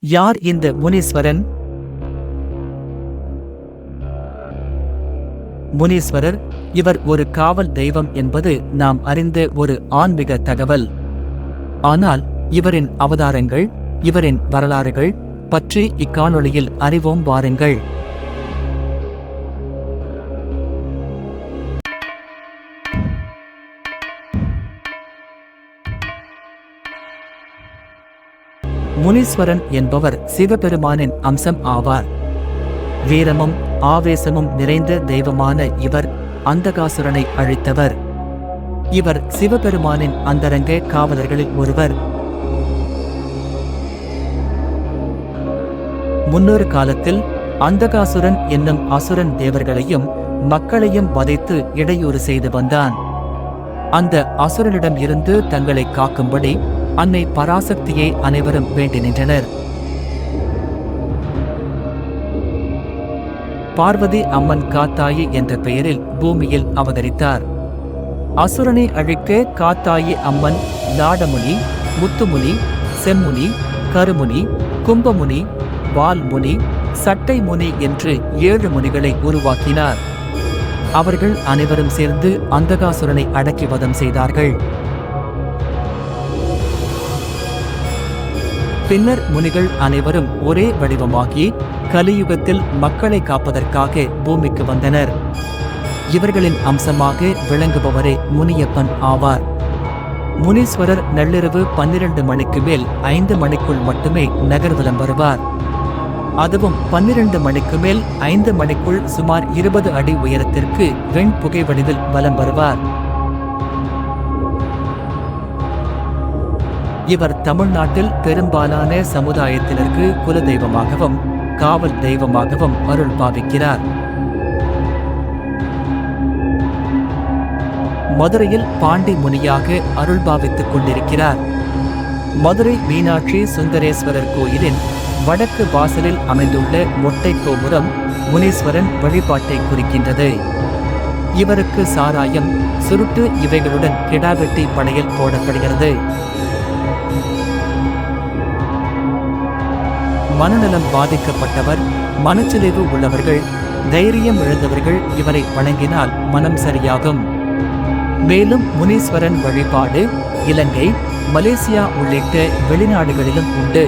யார் இந்த முனீஸ்வரன்? முனீஸ்வரர் இவர் ஒரு காவல் தெய்வம் என்பது நாம் அறிந்த ஒரு ஆன்மீக தகவல். ஆனால் இவரின் அவதாரங்கள் இவரின் வரலாறுகள் பற்றி இக்காணொளியில் அறிவோம் வாருங்கள். முனீஸ்வரன் என்பவர் சிவபெருமானின் அம்சம் ஆவார். வீரமும் ஆவேசமும் நிறைந்த தெய்வமான இவர் அந்தகாசுரனை அழித்தவர். இவர் சிவபெருமானின் அந்தரங்க காவலர்களில் ஒருவர். முன்னொரு காலத்தில் அந்தகாசுரன் என்னும் அசுரன் தேவர்களையும் மக்களையும் வதைத்து இடையூறு செய்து வந்தான். அந்த அசுரனிடம் இருந்து தங்களை காக்கும்படி அன்னை பராசக்தியை அனைவரும் வேண்டி நின்றனர். பார்வதி அம்மன் காத்தாயி என்ற பெயரில் பூமியில் அவதரித்தார். அசுரனை அழிக்க காத்தாயி அம்மன் லாடமுனி முத்துமுனி செம்முனி கருமுனி கும்பமுனி வால்முனி சட்டை முனி என்று ஏழு முனிகளை உருவாக்கினார். அவர்கள் அனைவரும் சேர்ந்து அந்தகாசுரனை அடக்கி வதம் செய்தார்கள். பின்னர் முனிகள் அனைவரும் ஒரே வடிவமாகி கலியுகத்தில் மக்களை காப்பதற்காக பூமிக்கு வந்தனர். இவர்களின் அம்சமாக விளங்குபவரே முனியப்பன் ஆவார். முனீஸ்வரர் நள்ளிரவு பன்னிரண்டு மணிக்கு மேல் ஐந்து மணிக்குள் மட்டுமே நகர்வலம் வருவார். அதுவும் பன்னிரண்டு மணிக்கு மேல் ஐந்து மணிக்குள் சுமார் இருபது அடி உயரத்திற்கு வெண் புகை வடிவில் வலம் வருவார். இவர் தமிழ்நாட்டில் பெரும்பாலான சமுதாயத்தினருக்கு குலதெய்வமாகவும் காவல் தெய்வமாகவும் அருள் பாவிக்கிறார். மதுரையில் பாண்டி முனியாக அருள் பாவித்துக் கொண்டிருக்கிறார். மதுரை மீனாட்சி சுந்தரேஸ்வரர் கோயிலின் வடக்கு வாசலில் அமைந்துள்ள மொட்டை கோபுரம் முனீஸ்வரன் வழிபாட்டை குறிக்கின்றது. இவருக்கு சாராயம் சுருட்டு இவைகளுடன் கிடாவெட்டி படையில் போடப்படுகிறது. மனநலம் பாதிக்கப்பட்டவர் மனச்சிதைவு உள்ளவர்கள் தைரியம் இழந்தவர்கள் இவரை வணங்கினால் மனம் சரியாகும். மேலும் முனீஸ்வரன் வழிபாடு இலங்கை மலேசியா உள்ளிட்ட வெளிநாடுகளிலும் உண்டு.